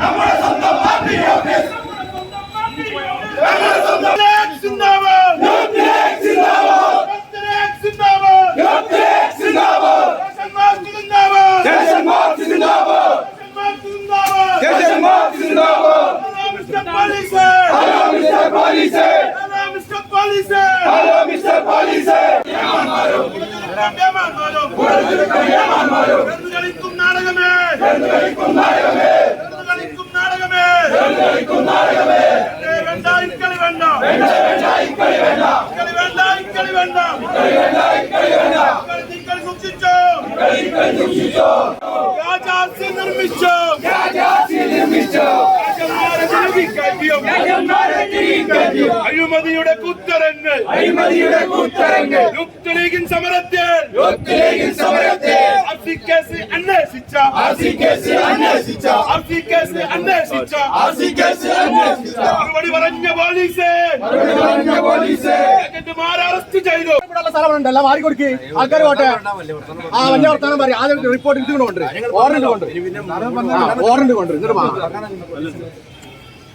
നമ്മുടെ സ്വന്തം party office നമ്മുടെ സ്വന്തം സിന്ദാബാദ് സിന്ദാബാദ് സിന്ദാബാദ് ദേശന്മാർക്ക് സിന്ദാബാദ് ദേശന്മാർക്ക് സിന്ദാബാദ് mister police hello mister police hello mister police hello mister police കളിക്കും നാടകമേ. കളിക്കും നാടകമേ. കളിക്കും നാടകമേ. കളിക്കും നാടകമേ. വേണ്ട ഇക്കളി വേണ്ട. വേണ്ട ഇക്കളി വേണ്ട. ഇക്കളി വേണ്ട ഇക്കളി വേണ്ട. ഇക്കളി വേണ്ട ഇക്കളി വേണ്ട. ഇക്കളി സൂക്ഷിച്ചോ. ഇക്കളി സൂക്ഷിച്ചോ. രാജാസി നിർമ്മിച്ചോ രാജാസി നിർമ്മിച്ചോ അഴിമതിയുടെ കുത്തരങ്ങൾ. അഴിമതിയുടെ കുത്തരങ്ങൾ. സമരത്തെ സമരത്തിൽ. സമരത്തെ ലീഗിൻ സമരത്തിൽ. ആർ സി കേസ് അന്വേഷിച്ച. അഫ്രിക്കേസ് അന്വേഷിച്ച. അഫ്രിക്കേസ് അന്വേഷിച്ച. അഫ്രിക്കേസ് അന്വേഷിച്ച. മറുപടി പറഞ്ഞ പോലീസ് മറുപടി പറഞ്ഞ പോലീസ് ഏജന്റുമാരെ അറസ്റ്റ് ചെയ്തു. ഇവിടെയുള്ള സ്ഥലമുണ്ട് എല്ലാം മാറി കൊടുക്ക്. ആൾക്കാർ പോട്ടെ. ആ വലിയ വർത്താനം പറയും. ആദ്യം റിപ്പോർട്ട് ഇതുകൊണ്ട് കൊണ്ട് ഓറഞ്ച് കൊണ്ട് ഓറഞ്ച് കൊണ്ടുവരും. എന്നിട്ട്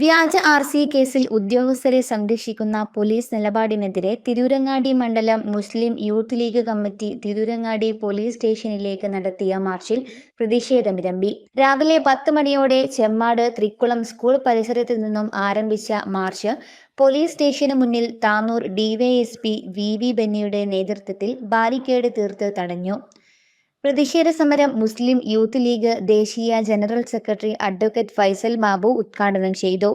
വ്യാജ ആർ സി കേസിൽ ഉദ്യോഗസ്ഥരെ സംരക്ഷിക്കുന്ന പോലീസ് നിലപാടിനെതിരെ തിരൂരങ്ങാടി മണ്ഡലം Muslim youth league committee Tirurangadi police സ്റ്റേഷനിലേക്ക് നടത്തിയ മാർച്ചിൽ പ്രതിഷേധമിരമ്പി രാവിലെ പത്ത് മണിയോടെ ചെമ്മാട് തൃക്കുളം സ്കൂൾ പരിസരത്തു നിന്നും ആരംഭിച്ച മാർച്ച് പോലീസ് സ്റ്റേഷന് മുന്നിൽ താനൂർ ഡിവൈഎസ്പി വി വി ബെന്നിയുടെ നേതൃത്വത്തിൽ ബാരിക്കേഡ് തീർത്ത് തടഞ്ഞു. പ്രതിഷേധ സമരം മുസ്ലിം യൂത്ത് ലീഗ് ദേശീയ general secretary advocate Faisal Babu ഉദ്ഘാടനം ചെയ്തു.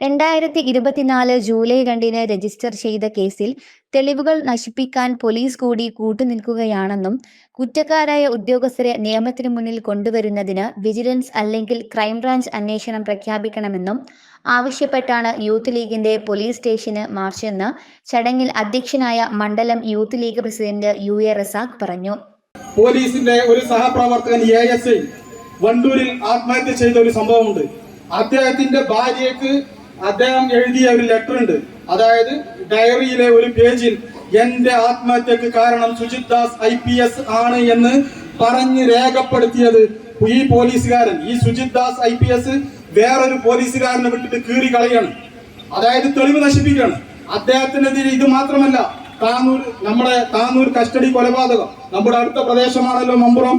രണ്ടായിരത്തി ഇരുപത്തിനാല് ജൂലൈ രണ്ടിന് രജിസ്റ്റർ ചെയ്ത കേസിൽ തെളിവുകൾ നശിപ്പിക്കാൻ പോലീസ് കൂടി കൂട്ടുനിൽക്കുകയാണെന്നും കുറ്റക്കാരായ ഉദ്യോഗസ്ഥരെ നിയമത്തിനു മുന്നിൽ കൊണ്ടുവരുന്നതിന് വിജിലൻസ് അല്ലെങ്കിൽ ക്രൈംബ്രാഞ്ച് അന്വേഷണം പ്രഖ്യാപിക്കണമെന്നും ആവശ്യപ്പെട്ടാണ് യൂത്ത് ലീഗിന്റെ പോലീസ് സ്റ്റേഷന് മാർച്ചെന്ന് ചടങ്ങിൽ അധ്യക്ഷനായ മണ്ഡലം youth league president U A Razak പറഞ്ഞു. പോലീസിന്റെ ഒരു സഹപ്രവർത്തകൻ എ എസ് ഐ വണ്ടൂരിൽ ആത്മഹത്യ ചെയ്ത ഒരു സംഭവമുണ്ട്. അദ്ദേഹത്തിന്റെ ഭാര്യയ്ക്ക് അദ്ദേഹം എഴുതിയ ഒരു ലെറ്റർ ഉണ്ട്. അതായത് ഡയറിയിലെ ഒരു പേജിൽ എന്റെ ആത്മഹത്യക്ക് കാരണം Sujith Das I P S ആണ് എന്ന് പറഞ്ഞ് രേഖപ്പെടുത്തിയത് ഈ പോലീസുകാരൻ. ഈ Sujith Das I P S വേറൊരു പോലീസുകാരനെ വിട്ടിട്ട് കീറി കളയാണ് അതായത് തെളിവ് നശിപ്പിക്കുകയാണ്. അദ്ദേഹത്തിനെതിരെ ഇത് മാത്രമല്ല താനൂർ നമ്മുടെ താനൂർ കസ്റ്റഡി കൊലപാതകം. നമ്മുടെ അടുത്ത പ്രദേശമാണല്ലോ മമ്പുറം.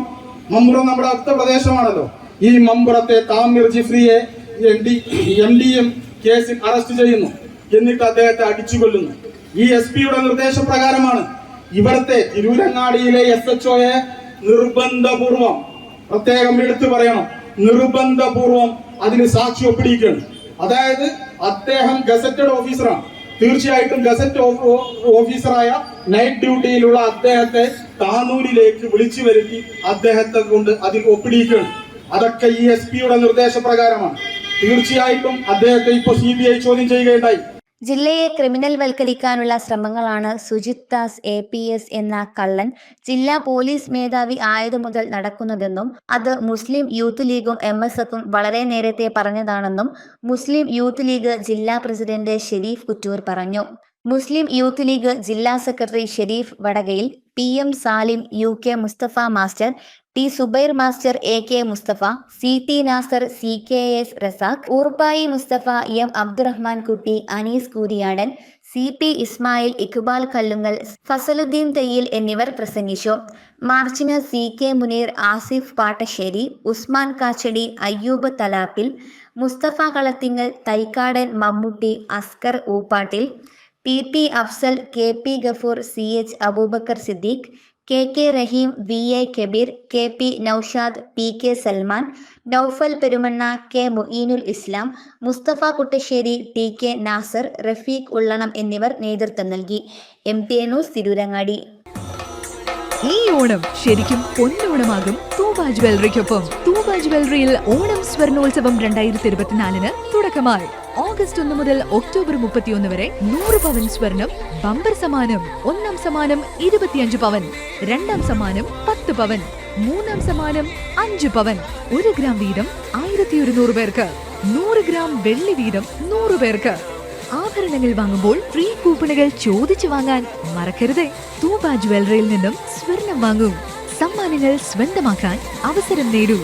മമ്പുറം നമ്മുടെ അടുത്ത പ്രദേശമാണല്ലോ. ഈ മമ്പുറത്തെ Thamir ജിഫ്രിയെ M D M D M കേസിൽ അറസ്റ്റ് ചെയ്യുന്നു. എന്നിട്ട് അദ്ദേഹത്തെ അടിച്ചു കൊല്ലുന്നു ഈ എസ് പിയുടെ നിർദ്ദേശപ്രകാരമാണ് ഇവിടുത്തെ തിരൂരങ്ങാടിയിലെ എസ് എച്ച് ഒയെ നിർബന്ധപൂർവം പ്രത്യേകം എടുത്തു പറയണം നിർബന്ധപൂർവം അതിന് സാക്ഷി ഒപ്പിടിക്കുകയാണ് അതായത് അദ്ദേഹം ഗസറ്റഡ് ഓഫീസറാണ്. തീർച്ചയായിട്ടും ഗസറ്റ് ഓഫീസറായ നൈറ്റ് ഡ്യൂട്ടിയിലുള്ള അദ്ദേഹത്തെ താനൂരിലേക്ക് വിളിച്ചു വരുത്തി അദ്ദേഹത്തെ കൊണ്ട് അതിൽ ഒപ്പിടിയിക്കുകയാണ്. അതൊക്കെ ഈ എസ് പിയുടെ നിർദ്ദേശപ്രകാരമാണ്. തീർച്ചയായിട്ടും അദ്ദേഹത്തെ ഇപ്പോൾ സി ബി ഐ ചോദ്യം ചെയ്യുകയുണ്ടായി. ജില്ലയെ ക്രിമിനൽ വൽക്കരിക്കാനുള്ള ശ്രമങ്ങളാണ് Sujith Das A P S എന്ന കള്ളൻ ജില്ലാ പോലീസ് മേധാവി ആയതു മുതൽ നടക്കുന്നതെന്നും അത് മുസ്ലിം യൂത്ത് ലീഗും എം എസ് എഫും വളരെ നേരത്തെ പറഞ്ഞതാണെന്നും മുസ്ലിം യൂത്ത് ലീഗ് ജില്ലാ പ്രസിഡന്റ് ഷെരീഫ് കുറ്റൂർ പറഞ്ഞു. മുസ്ലിം യൂത്ത് ലീഗ് ജില്ലാ secretary Sharif Vadakayil P M Salim U K Mustafa master T Subair master A K Mustafa C T Nasar C K S Razak Urbayi Mustafa M Abdurahman Kutty Anees Kooriyadan C P Ismail Iqbal Kallungal Fazaluddin Thayyil എന്നിവർ പ്രസംഗിച്ചു. മാർച്ചിന് C K Muneer Asif Pattasseri Usman Kachadi Ayyub Thalappil Mustafa Kalathingal Thaikkadan Mammootty Askar Uppattil P P Afsal K P Gafoor C H Abubakar Siddique K K Rahim V A Kabeer K P Noushad P K Salman Noufal Perumanna K Muinul Islam Mustafa Kuttasseri T K Nasar Rafeeq Ullanam എന്നിവർ നേതൃത്വം നൽകി. M T A news Tirurangadi. ഈ ഓണം ശരിക്കും പൊന്നോണമാകും. തൂബ ജ്വല്ലറിക്കൊപ്പം. തൂബ ജ്വല്ലറിയിൽ ഓണം സ്വർണോത്സവം രണ്ടായിരത്തി ഇരുപത്തിനാലിന് തുടക്കമായി. August ഒന്ന് മുതൽ ഒക്ടോബർ മുപ്പത്തിയൊന്ന് വരെ നൂറ് പവൻ സ്വർണം ബമ്പർ സമാനം ഒന്നാം സമാനം ഇരുപത്തിയഞ്ച് പവൻ രണ്ടാം സമാനം പത്ത് പവൻ മൂന്നാം സമാനം അഞ്ച് പവൻ. ഒരു ഗ്രാം വീതം ആയിരത്തി ഒരുന്നൂറ് പേർക്ക്. നൂറ് ഗ്രാം വെള്ളി വീതം നൂറ് പേർക്ക്. ആഭരണങ്ങൾ വാങ്ങുമ്പോൾ ഫ്രീ കൂപ്പണുകൾ ചോദിച്ചു വാങ്ങാൻ മറക്കരുതേ. തൂബ ജ്വല്ലറിയിൽ നിന്നും സ്വർണം വാങ്ങൂ. സമ്മാനങ്ങൾ സ്വന്തമാക്കാൻ അവസരം നേടൂ.